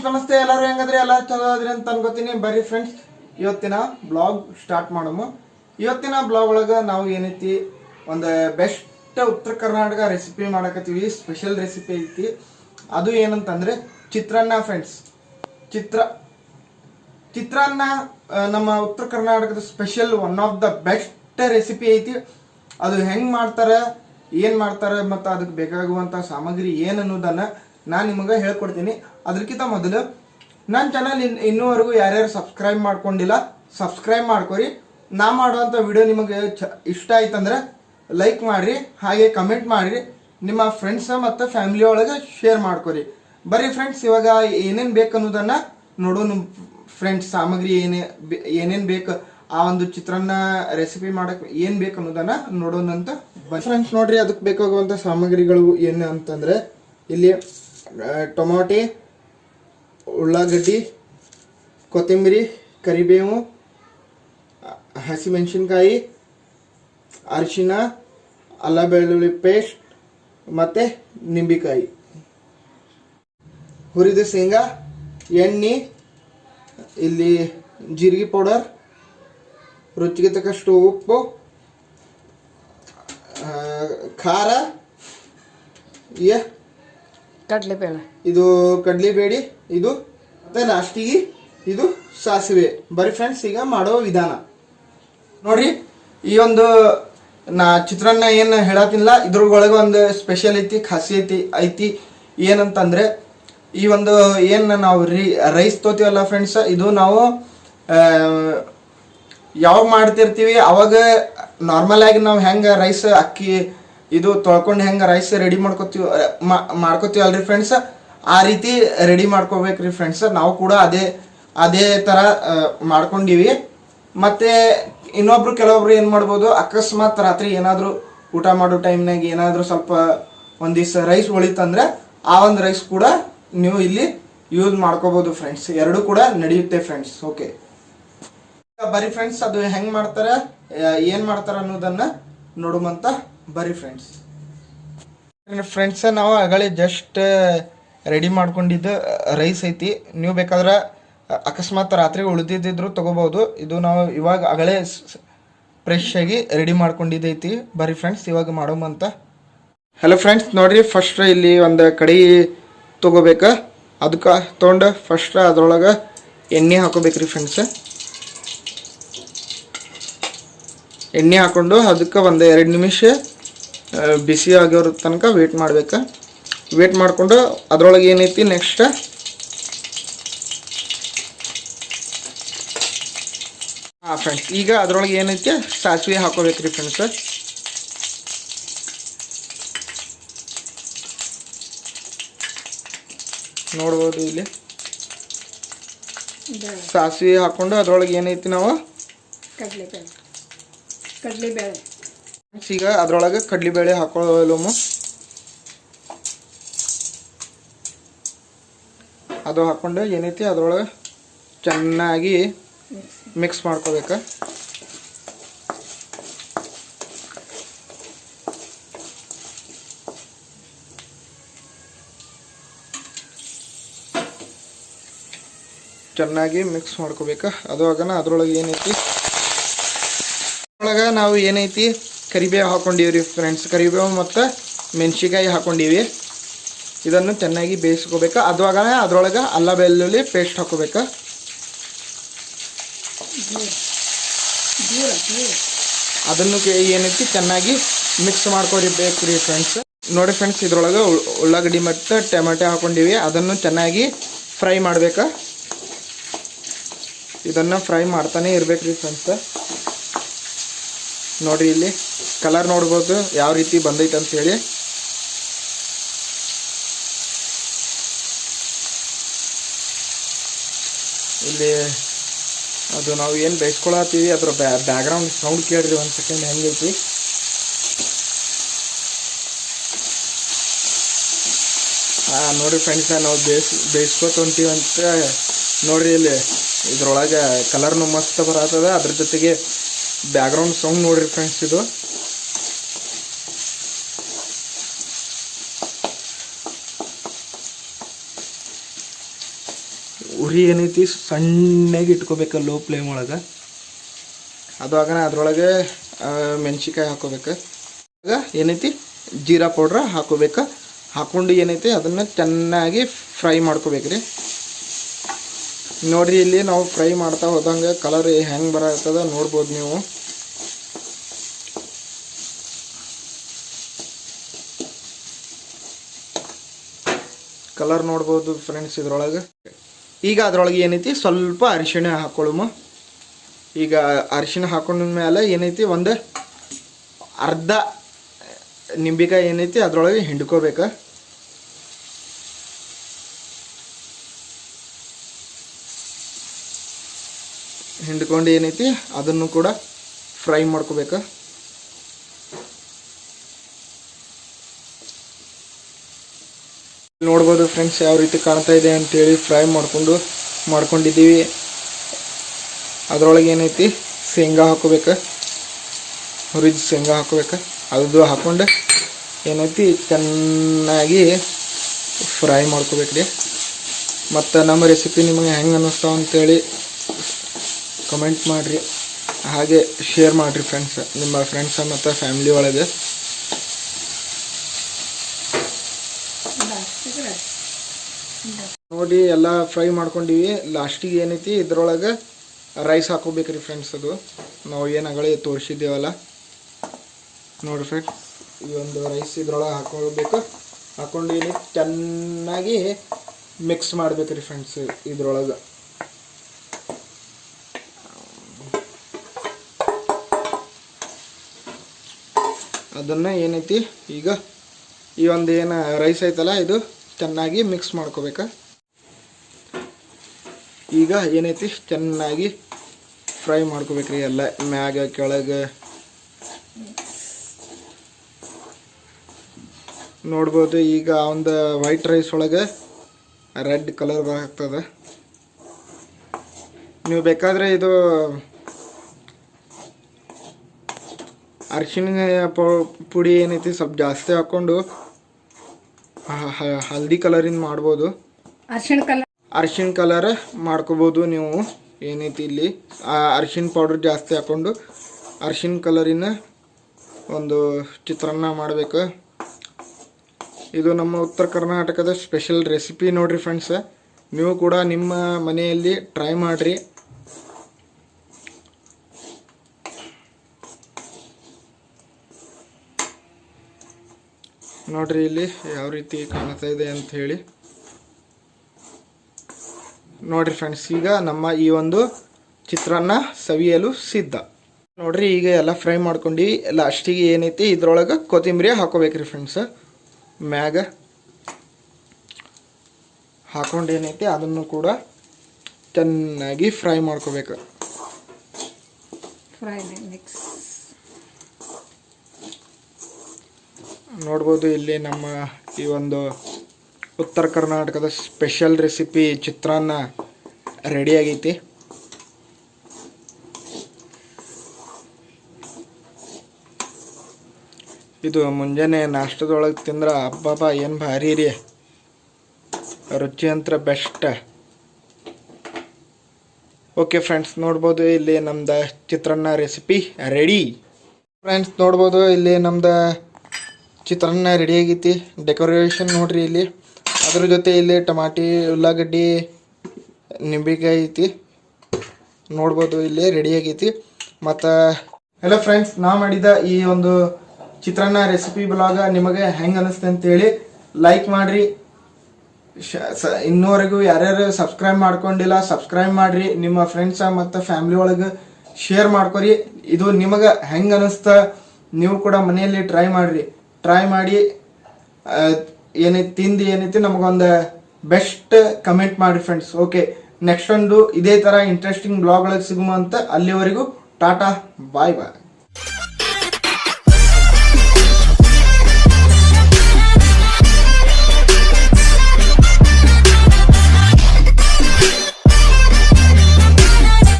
Friends ನಮಸ್ತೆ. ಎಲ್ಲರೂ ಹೆಂಗದ್ರಿ? ಎಲ್ಲ ಚಲೋ ಅದ್ರಿ ಅಂತ ಅನ್ಕೋತೀನಿ. ಬರೀ ಫ್ರೆಂಡ್ಸ್ ಇವತ್ತಿನ ಬ್ಲಾಗ್ ಸ್ಟಾರ್ಟ್ ಮಾಡಮು. ಇವತ್ತಿನ ಬ್ಲಾಗ್ ಒಳಗೆ ನಾವು ಏನೈತಿ? ಒಂದು ಬೆಸ್ಟ್ ಉತ್ತರ ಕರ್ನಾಟಕ ರೆಸಿಪಿ ಮಾಡಕತ್ತೀವಿ. ಸ್ಪೆಷಲ್ ರೆಸಿಪಿ ಐತಿ. ಅದು ಏನಂತಂದ್ರೆ, ಚಿತ್ರಾನ್ನ ಫ್ರೆಂಡ್ಸ್ ಚಿತ್ರ. ಚಿತ್ರಾನ್ನ ನಮ್ಮ ಉತ್ತರ ಕರ್ನಾಟಕದ special one of the best recipe ಐತಿ. ಅದು ಹೆಂಗ್ ಮಾಡ್ತಾರೆ, ಏನು ಮಾಡ್ತಾರೆ ಮತ್ತು ಅದಕ್ಕೆ ಬೇಕಾಗುವಂತ ಸಾಮಗ್ರಿ ಏನು ಅನ್ನೋದನ್ನ ನಾನು ನಿಮಗೆ ಹೇಳ್ಕೊಡ್ತೀನಿ. ಅದಕ್ಕಿಂತ ಮೊದಲು ನನ್ನ ಚಾನಲ್ ಇನ್ ಇನ್ನೂವರೆಗೂ ಯಾರ್ಯಾರು ಸಬ್ಸ್ಕ್ರೈಬ್ ಮಾಡ್ಕೊಂಡಿಲ್ಲ ಸಬ್ಸ್ಕ್ರೈಬ್ ಮಾಡ್ಕೊರಿ. ನಾ ಮಾಡುವಂಥ ವಿಡಿಯೋ ನಿಮಗೆ ಚ ಇಷ್ಟ ಆಯ್ತಂದ್ರೆ ಲೈಕ್ ಮಾಡಿರಿ, ಹಾಗೆ ಕಮೆಂಟ್ ಮಾಡಿರಿ. ನಿಮ್ಮ ಫ್ರೆಂಡ್ಸ್ ಮತ್ತು ಫ್ಯಾಮಿಲಿ ಒಳಗೆ ಶೇರ್ ಮಾಡ್ಕೊರಿ. ಬರೀ ಫ್ರೆಂಡ್ಸ್ ಇವಾಗ ಏನೇನು ಬೇಕು ಅನ್ನೋದನ್ನು ನೋಡೋಣ ಫ್ರೆಂಡ್ಸ್ ಸಾಮಗ್ರಿ ಏನೇ ಏನೇನು ಬೇಕು, ಆ ಒಂದು ಚಿತ್ರಾನ್ನ ರೆಸಿಪಿ ಮಾಡೋಕ್ಕೆ ಏನು ಬೇಕು ಅನ್ನೋದನ್ನು ನೋಡೋಣ ಅಂತ ಫ್ರೆಂಡ್ಸ್ ನೋಡಿರಿ ಅದಕ್ಕೆ ಬೇಕಾಗುವಂಥ ಸಾಮಗ್ರಿಗಳು ಏನು ಅಂತಂದ್ರೆ, ಇಲ್ಲಿ ಟೊಮಾಟೆ, ಉಳ್ಳಾಗಡ್ಡಿ, ಕೊತ್ತಂಬರಿ, ಕರಿಬೇವು, ಹಸಿಮೆಣಸಿನ್ಕಾಯಿ, ಅರಿಶಿನ ಅಲ್ಲ ಬೆಳ್ಳುಳ್ಳಿ ಪೇಸ್ಟ್ ಮತ್ತು ನಿಂಬೆಕಾಯಿ. ಹುರಿದ ಶೇಂಗಾ, ಎಣ್ಣೆ, ಇಲ್ಲಿ ಜೀರಿಗೆ ಪೌಡರ್, ರುಚಿಗೆ ತಕ್ಕಷ್ಟು ಉಪ್ಪು ಖಾರ ಯ ಕಡಲೆಬೇಳೆ. ಇದು ಕಡ್ಲಿಬೇಡಿ, ಇದು ಮತ್ತೆ ಲಾಸ್ಟಿಗೆ ಇದು ಸಾಸಿವೆ. ಬರೀ ಫ್ರೆಂಡ್ಸ್ ಈಗ ಮಾಡೋ ವಿಧಾನ. ನೋಡ್ರಿ, ಈ ಒಂದು, ನಾ ಚಿತ್ರಾನ್ನ ಏನು ಹೇಳತ್ತಿಲ್ಲ ಇದ್ರೊಳಗೆ ಒಂದು ಸ್ಪೆಷಲ್ ಐತಿ, ಖಾಸಿ ಐತಿ ಐತಿ ಏನಂತಂದ್ರೆ, ಈ ಒಂದು ಏನು ನಾವು ರೀ ರೈಸ್ ತೋತೀವಲ್ಲ ಫ್ರೆಂಡ್ಸ್ ಇದು ನಾವು ಯಾವಾಗ ಮಾಡ್ತಿರ್ತೀವಿ, ಅವಾಗ ನಾರ್ಮಲ್ ಆಗಿ ನಾವು ಹೆಂಗೆ ರೈಸ್ ಅಕ್ಕಿ ಇದು ತೊಳ್ಕೊಂಡು ಹೆಂಗೆ ರೈಸ್ ರೆಡಿ ಮಾಡ್ಕೋತೀವಿ ಮಾಡ್ಕೋತೀವಿ ಅಲ್ರಿ ಫ್ರೆಂಡ್ಸ್ ಆ ರೀತಿ ರೆಡಿ ಮಾಡ್ಕೋಬೇಕ್ರಿ ಫ್ರೆಂಡ್ಸ್ ನಾವು ಕೂಡ ಅದೇ ಅದೇ ಥರ ಮಾಡ್ಕೊಂಡಿವಿ. ಮತ್ತೆ ಇನ್ನೊಬ್ರು ಕೆಲವೊಬ್ರು ಏನು ಮಾಡ್ಬೋದು, ಅಕಸ್ಮಾತ್ ರಾತ್ರಿ ಏನಾದರೂ ಊಟ ಮಾಡೋ ಟೈಮ್ನಾಗ ಏನಾದರೂ ಸ್ವಲ್ಪ ಒಂದ್ ರೈಸ್ ಉಳಿತಂದ್ರೆ ಆ ಒಂದು ರೈಸ್ ಕೂಡ ನೀವು ಇಲ್ಲಿ ಯೂಸ್ ಮಾಡ್ಕೋಬಹುದು ಫ್ರೆಂಡ್ಸ್ ಎರಡೂ ಕೂಡ ನಡೆಯುತ್ತೆ ಫ್ರೆಂಡ್ಸ್ ಓಕೆ ಬರೀ ಫ್ರೆಂಡ್ಸ್ ಅದು ಹೆಂಗ್ ಮಾಡ್ತಾರೆ ಏನು ಮಾಡ್ತಾರೆ ಅನ್ನೋದನ್ನು ನೋಡುಮಂತ ಬರಿ ಫ್ರೆಂಡ್ಸ್ ಫ್ರೆಂಡ್ಸ ನಾವು ಆಗಲೇ ಜಸ್ಟ್ ರೆಡಿ ಮಾಡ್ಕೊಂಡಿದ್ದು ರೈಸ್ ಐತಿ. ನೀವು ಬೇಕಾದ್ರೆ ಅಕಸ್ಮಾತ್ ರಾತ್ರಿ ಉಳಿದಿದ್ದಿದ್ರು ತಗೋಬಹುದು. ಇದು ನಾವು ಇವಾಗ ಆಗಲೇ ಫ್ರೆಶ್ ಆಗಿ ರೆಡಿ ಮಾಡ್ಕೊಂಡಿದ್ದೈತಿ. ಬರಿ ಫ್ರೆಂಡ್ಸ್ ಇವಾಗ ಮಾಡೋಮಂತ ಹಲೋ ಫ್ರೆಂಡ್ಸ್ ನೋಡ್ರಿ ಫಸ್ಟ್ ಇಲ್ಲಿ ಒಂದು ಕಡಿ ತಗೋಬೇಕ. ಅದಕ್ಕೆ ತೊಗೊಂಡು ಫಸ್ಟ್ ಅದ್ರೊಳಗೆ ಎಣ್ಣೆ ಹಾಕೋಬೇಕ್ರಿ ಫ್ರೆಂಡ್ಸ್ ಎಣ್ಣೆ ಹಾಕೊಂಡು ಅದಕ್ಕೆ ಒಂದು ಎರಡು ನಿಮಿಷ ಬಿಸಿ ಆಗಿರೋ ತನಕ ವೇಟ್ ಮಾಡ್ಬೇಕು. ವೇಟ್ ಮಾಡಿಕೊಂಡು ಅದರೊಳಗೆ ಏನೈತಿ ನೆಕ್ಸ್ಟ್ ಹಾಂ ಫ್ರೆಂಡ್ಸ್ ಈಗ ಅದರೊಳಗೆ ಏನೈತಿ? ಸಾಸಿವೆ ಹಾಕೋಬೇಕ್ರಿ ಫ್ರೆಂಡ್ಸ್ ನೋಡ್ಬೋದು ಇಲ್ಲಿ. ಸಾಸಿವೆ ಹಾಕೊಂಡು ಅದರೊಳಗೆ ಏನೈತಿ ನಾವು? ಕಡಲೆಬೇಳೆ. ಕಡಲೆಬೇಳೆ. ಈಗ ಅದರೊಳಗೆ ಕಡ್ಲಿ ಬೇಳೆ ಹಾಕೊಳ್ಳೋಮು ಅದು ಹಾಕೊಂಡು ಏನೈತಿ ಅದರೊಳಗೆ ಚೆನ್ನಾಗಿ ಮಿಕ್ಸ್ ಮಾಡ್ಕೋಬೇಕು. ಚೆನ್ನಾಗಿ ಮಿಕ್ಸ್ ಮಾಡ್ಕೋಬೇಕು. ಅದು ಆಗನ ಅದರೊಳಗೆ ಏನೈತಿ ಒಳಗೆ ನಾವು ಏನೈತಿ ಕರಿಬೇವು ಹಾಕೊಂಡಿವ್ರಿ ಫ್ರೆಂಡ್ಸ್ ಕರಿಬೇವು ಮತ್ತು ಮೆಣಸಿಕಾಯಿ ಹಾಕೊಂಡಿವಿ. ಇದನ್ನು ಚೆನ್ನಾಗಿ ಬೇಯಿಸ್ಕೋಬೇಕು. ಅದ್ವಾಗ ಅದ್ರೊಳಗೆ ಅಲ್ಲ ಬೆಳ್ಳುಳ್ಳಿ ಪೇಸ್ಟ್ ಹಾಕೋಬೇಕು. ಅದನ್ನು ಏನೈತಿ ಚೆನ್ನಾಗಿ ಮಿಕ್ಸ್ ಮಾಡ್ಕೊಬೇಕು ರೀ ಫ್ರೆಂಡ್ಸ್ ನೋಡಿ ಫ್ರೆಂಡ್ಸ್ ಇದ್ರೊಳಗೆ ಉಳ್- ಉಳ್ಳಾಗಡ್ಡಿ ಮತ್ತು ಟೊಮೆಟೊ ಹಾಕೊಂಡಿವಿ. ಅದನ್ನು ಚೆನ್ನಾಗಿ ಫ್ರೈ ಮಾಡಬೇಕು. ಇದನ್ನು ಫ್ರೈ ಮಾಡ್ತಾನೆ ಇರಬೇಕು ರೀ ಫ್ರೆಂಡ್ಸ್ ನೋಡ್ರಿ ಇಲ್ಲಿ ಕಲರ್ ನೋಡ್ಬೋದು ಯಾವ ರೀತಿ ಬಂದೈತೆ ಹೇಳಿ. ಇಲ್ಲಿ ಅದು ನಾವು ಏನು ಬೇಯಿಸ್ಕೊಳತ್ತೀವಿ ಅದರ ಬ್ಯಾಕ್ಗ್ರೌಂಡ್ ಸೌಂಡ್ ಕೇಳ್ರಿ ಒಂದು ಸೆಕೆಂಡ್ ಹೆಂಗೈತಿ ನೋಡಿ ಫ್ರೆಂಡ್ಸ್ ನಾವು ಬೇಯಿಸ್ ಬೇಯಿಸ್ಕೊತೀವಂತ ನೋಡ್ರಿ ಇಲ್ಲಿ. ಇದ್ರೊಳಗೆ ಕಲರ್ನು ಮಸ್ತ್ ಬರತ್ತದ, ಅದ್ರ ಜೊತೆಗೆ ಬ್ಯಾಕ್ಗ್ರೌಂಡ್ ಸೌಂಡ್ ನೋಡ್ರಿ ಫ್ರೆಂಡ್ಸ್ ಇದು. ಉರಿ ಏನೈತಿ? ಸಣ್ಣಗೆ ಇಟ್ಕೋಬೇಕು ಲೋ ಫ್ಲೇಮ್ ಒಳಗೆ. ಅದು ಆಗ ಅದ್ರೊಳಗೆ ಮೆಣಸಿಕಾಯಿ ಹಾಕೋಬೇಕು. ಏನೈತಿ? ಜೀರಾ ಪೌಡ್ರ್ ಹಾಕೋಬೇಕು. ಹಾಕೊಂಡು ಏನೈತಿ? ಅದನ್ನು ಚೆನ್ನಾಗಿ ಫ್ರೈ ಮಾಡ್ಕೋಬೇಕ್ರಿ. ನೋಡ್ರಿ ಇಲ್ಲಿ ನಾವು ಫ್ರೈ ಮಾಡ್ತಾ ಹೋದಂಗೆ ಕಲರ್ ಹೆಂಗೆ ಬರತ್ತದ ನೋಡ್ಬೋದು ನೀವು. ಕಲರ್ ನೋಡ್ಬೋದು ಫ್ರೆಂಡ್ಸ್ ಇದ್ರೊಳಗೆ. ಈಗ ಅದ್ರೊಳಗೆ ಏನೈತಿ? ಸ್ವಲ್ಪ ಅರಿಶಿಣ ಹಾಕೊಳ್ಳುಮ. ಈಗ ಅರಿಶಿಣ ಹಾಕೊಂಡ ಮೇಲೆ ಏನೈತಿ? ಒಂದು ಅರ್ಧ ನಿಂಬಿಕಾಯಿ ಏನೈತಿ? ಅದರೊಳಗೆ ಹಿಂಡ್ಕೋಬೇಕು. ಹಿಂಡ್ಕೊಂಡು ಏನೈತಿ, ಅದನ್ನು ಕೂಡ ಫ್ರೈ ಮಾಡ್ಕೋಬೇಕು. ನೋಡ್ಬೋದು ಫ್ರೆಂಡ್ಸ್ ಯಾವ ರೀತಿ ಕಾಣ್ತಾ ಇದೆ ಅಂತೇಳಿ ಫ್ರೈ ಮಾಡ್ಕೊಂಡು, ಮಾಡ್ಕೊಂಡಿದ್ದೀವಿ. ಅದರೊಳಗೆ ಏನೈತಿ, ಶೇಂಗಾ ಹಾಕೋಬೇಕು. ಹುರಿದ ಶೇಂಗಾ ಹಾಕೋಬೇಕು. ಅದು ಹಾಕ್ಕೊಂಡು ಏನೈತಿ, ಚೆನ್ನಾಗಿ ಫ್ರೈ ಮಾಡ್ಕೋಬೇಕ್ರಿ. ಮತ್ತು ನಮ್ಮ ರೆಸಿಪಿ ನಿಮಗೆ ಹೆಂಗೆ ಅನ್ನಿಸ್ತಾವ ಅಂತೇಳಿ ಕಮೆಂಟ್ ಮಾಡಿರಿ. ಹಾಗೆ ಶೇರ್ ಮಾಡಿರಿ ಫ್ರೆಂಡ್ಸ್ ನಿಮ್ಮ ಫ್ರೆಂಡ್ಸ್ ಮತ್ತು ಫ್ಯಾಮಿಲಿ ಒಳಗೆ. ನೋಡಿ, ಎಲ್ಲ ಫ್ರೈ ಮಾಡ್ಕೊಂಡಿವಿ. ಲಾಸ್ಟಿಗೆ ಏನೈತಿ? ಇದ್ರೊಳಗೆ ರೈಸ್ ಹಾಕೋಬೇಕ್ರಿ ಫ್ರೆಂಡ್ಸ್ ಅದು. ನಾವು ಏನು ಅಗಳೇ ತೋರಿಸಿದ್ದೇವಲ್ಲ. ನೋಡಿ ಫ್ರೆಂಡ್ಸ್ ಈ ಒಂದು ರೈಸ್ ಇದ್ರೊಳಗೆ ಹಾಕೊಳ್ಬೇಕು ಹಾಕೊಂಡು ಏನೈತಿ ಚೆನ್ನಾಗಿ ಮಿಕ್ಸ್ ಮಾಡ್ಬೇಕ್ರಿ ಫ್ರೆಂಡ್ಸ್ ಇದ್ರೊಳಗೆ. ಅದನ್ನು ಏನೈತಿ? ಈಗ ಈ ಒಂದು ಏನು ರೈಸ್ ಐತಲ್ಲ, ಇದು ಚೆನ್ನಾಗಿ ಮಿಕ್ಸ್ ಮಾಡ್ಕೋಬೇಕು. ಈಗ ಏನೈತಿ? ಚೆನ್ನಾಗಿ ಫ್ರೈ ಮಾಡ್ಕೋಬೇಕ್ರಿ ಎಲ್ಲ. ಮ್ಯಾಗ, ಕೆಳಗೆ. ನೋಡ್ಬೋದು, ಈಗ ಒಂದು ವೈಟ್ ರೈಸ್ ಒಳಗೆ ರೆಡ್ ಕಲರ್ ಬರ್ತದೆ. ನೀವು ಬೇಕಾದರೆ ಇದು ಅರಿಶಿಣ ಪೌ- ಪುಡಿ ಏನೈತಿ ಸ್ವಲ್ಪ ಜಾಸ್ತಿ ಹಾಕೊಂಡು ಹಲ್ದಿ ಕಲರಿಂದ ಮಾಡ್ಬೋದು. ಅರ್ಶಿಣ ಕಲರ್ ಅರ್ಶಿನ ಕಲರ್ ಮಾಡ್ಕೋಬೋದು ನೀವು. ಏನೈತಿ ಇಲ್ಲಿ? ಆ ಪೌಡರ್ ಪೌಡ್ರ್ ಜಾಸ್ತಿ ಹಾಕೊಂಡು ಅರ್ಶಿನ ಕಲರಿನ ಒಂದು ಚಿತ್ರಾನ್ನ ಮಾಡಬೇಕು. ಇದು ನಮ್ಮ ಉತ್ತರ ಕರ್ನಾಟಕದ ಸ್ಪೆಷಲ್ ರೆಸಿಪಿ ನೋಡ್ರಿ ಫ್ರೆಂಡ್ಸ್. ನೀವು ಕೂಡ ನಿಮ್ಮ ಮನೆಯಲ್ಲಿ ಟ್ರೈ ಮಾಡಿರಿ. ನೋಡ್ರಿ ಇಲ್ಲಿ ಯಾವ ರೀತಿ ಕಾಣ್ತಾ ಇದೆ ಅಂತ ಹೇಳಿ. ನೋಡ್ರಿ ಫ್ರೆಂಡ್ಸ್ ಈಗ ನಮ್ಮ ಈ ಒಂದು ಚಿತ್ರಾನ್ನ ಸವಿಯಲು ಸಿದ್ಧ. ನೋಡ್ರಿ, ಈಗ ಎಲ್ಲ ಫ್ರೈ ಮಾಡ್ಕೊಂಡು ಲಾಸ್ಟಿಗೆ ಏನೈತಿ? ಇದ್ರೊಳಗೆ ಕೊತ್ತಂಬರಿ ಹಾಕೋಬೇಕ್ರಿ ಫ್ರೆಂಡ್ಸ್ ಮ್ಯಾಗ ಹಾಕೊಂಡು ಏನೈತಿ? ಅದನ್ನು ಕೂಡ ಚೆನ್ನಾಗಿ ಫ್ರೈ ಮಾಡ್ಕೋಬೇಕು. ಫ್ರೈ ಮಿಕ್ಸ್ ನೋಡ್ಬೋದು ಇಲ್ಲಿ ನಮ್ಮ ಈ ಒಂದು ಉತ್ತರ ಕರ್ನಾಟಕದ ಸ್ಪೆಷಲ್ ರೆಸಿಪಿ ಚಿತ್ರಾನ್ನ ರೆಡಿ ಆಗೈತಿ. ಇದು ಮುಂಜಾನೆ ನಾಷ್ಟದೊಳಗೆ ತಿಂದ್ರೆ, ಅಬ್ಬಬ್ಬ, ಏನು ಭಾರಿ ರೀ. ರುಚಿ ಅಂತ ಬೆಸ್ಟ್ ಓಕೆ ಫ್ರೆಂಡ್ಸ್ ನೋಡ್ಬೋದು ಇಲ್ಲಿ ನಮ್ದು ಚಿತ್ರಾನ್ನ ರೆಸಿಪಿ ರೆಡಿ ಫ್ರೆಂಡ್ಸ್ ನೋಡ್ಬೋದು ಇಲ್ಲಿ ನಮ್ದು ಚಿತ್ರಾನ್ನ ರೆಡಿ ಆಗೈತಿ. ಡೆಕೋರೇಷನ್ ನೋಡ್ರಿ ಇಲ್ಲಿ. ಅದ್ರ ಜೊತೆ ಇಲ್ಲಿ ಟಮಾಟಿ, ಉಳ್ಳಾಗಡ್ಡಿ, ನಿಂಬೆಕಾಯಿ ಐತಿ. ನೋಡ್ಬೋದು ಇಲ್ಲಿ ರೆಡಿ ಆಗೈತಿ. ಮತ್ತು ಹಲೋ ಫ್ರೆಂಡ್ಸ್ ನಾ ಮಾಡಿದ ಈ ಒಂದು ಚಿತ್ರಾನ್ನ ರೆಸಿಪಿ ಬ್ಲಾಗ ನಿಮಗೆ ಹೆಂಗೆ ಅನಿಸ್ತೆ ಅಂತೇಳಿ ಲೈಕ್ ಮಾಡಿರಿ. ಇನ್ನೂವರೆಗೂ ಯಾರ್ಯಾರು ಸಬ್ಸ್ಕ್ರೈಬ್ ಮಾಡ್ಕೊಂಡಿಲ್ಲ ಸಬ್ಸ್ಕ್ರೈಬ್ ಮಾಡ್ರಿ. ನಿಮ್ಮ ಫ್ರೆಂಡ್ಸ್ ಮತ್ತು ಫ್ಯಾಮಿಲಿ ಒಳಗೆ ಶೇರ್ ಮಾಡ್ಕೊರಿ. ಇದು ನಿಮಗೆ ಹೆಂಗೆ ಅನಿಸ್ತ, ನೀವು ಕೂಡ ಮನೆಯಲ್ಲಿ ಟ್ರೈ ಮಾಡ್ರಿ. ಟ್ರೈ ಮಾಡಿ ಏನೈತಿ ತಿಂದು ಏನೈತಿ ನಮಗೊಂದು ಬೆಸ್ಟ್ ಕಮೆಂಟ್ ಮಾಡಿ ಫ್ರೆಂಡ್ಸ್ ಓಕೆ ನೆಕ್ಸ್ಟ್ ಒಂದು ಇದೇ ಥರ ಇಂಟ್ರೆಸ್ಟಿಂಗ್ ಬ್ಲಾಗ್ಗಳಿಗೆ ಸಿಗುವಂತ ಅಲ್ಲಿವರೆಗೂ ಟಾಟಾ ಬಾಯ್ ಬಾಯ್